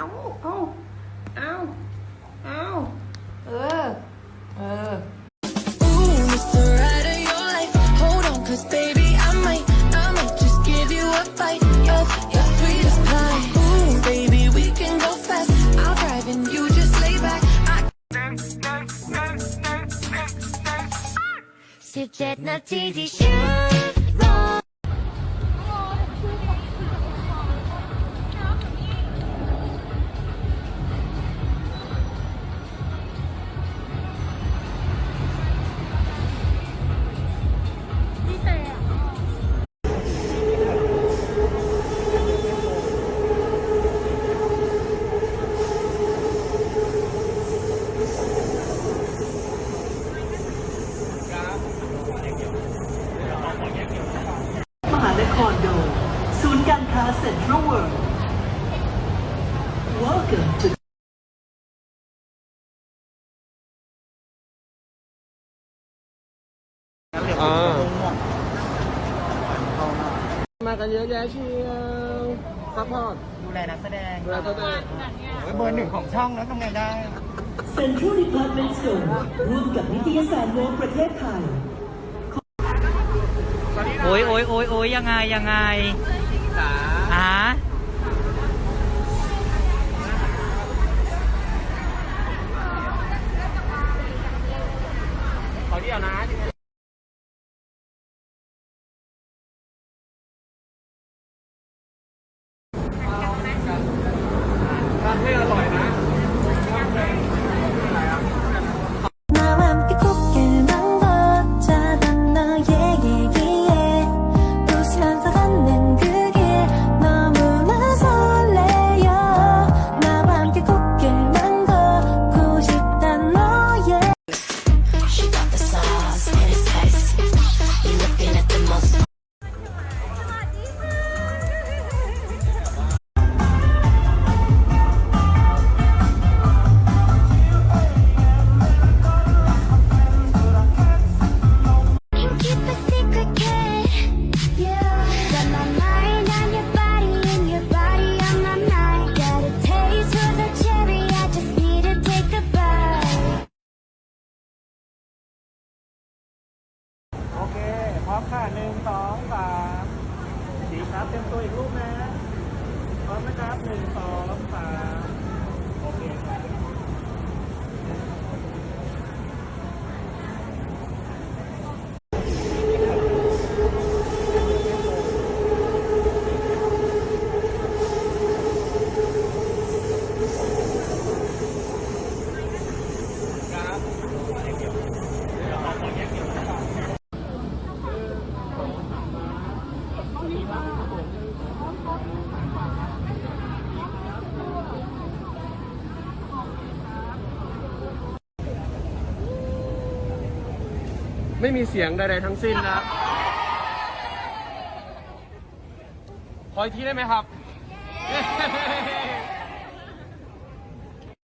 เอาเอาเอาเอาเออ เออ Ooh, it's the ride of your life. Hold on, cause baby, นครโดยศูนย์การค้าเซ็นทรัลเวิลด์ Welcome to มากันเยอะแยะเชียวซัพพอร์ตดูแลนักแสดงดูแลตัวเองโอ้ยเบอร์หนึ่งของช่องแล้วทำไงได้ Central Department Store ร่วมกับนิตยสารโลกประเทศไทยโอ้ยโอ้ยโอ้ยโอ้ยยังไงยังไงอ่าขอเดียวนะ นึ่งสองสามดีครับเต็มตัวอีกรูปนะพร้อมนะครับหนึ่งสอง ไม่มีเสียงใดๆทั้งสิ้นนะขออีกทีได้ไหมครับ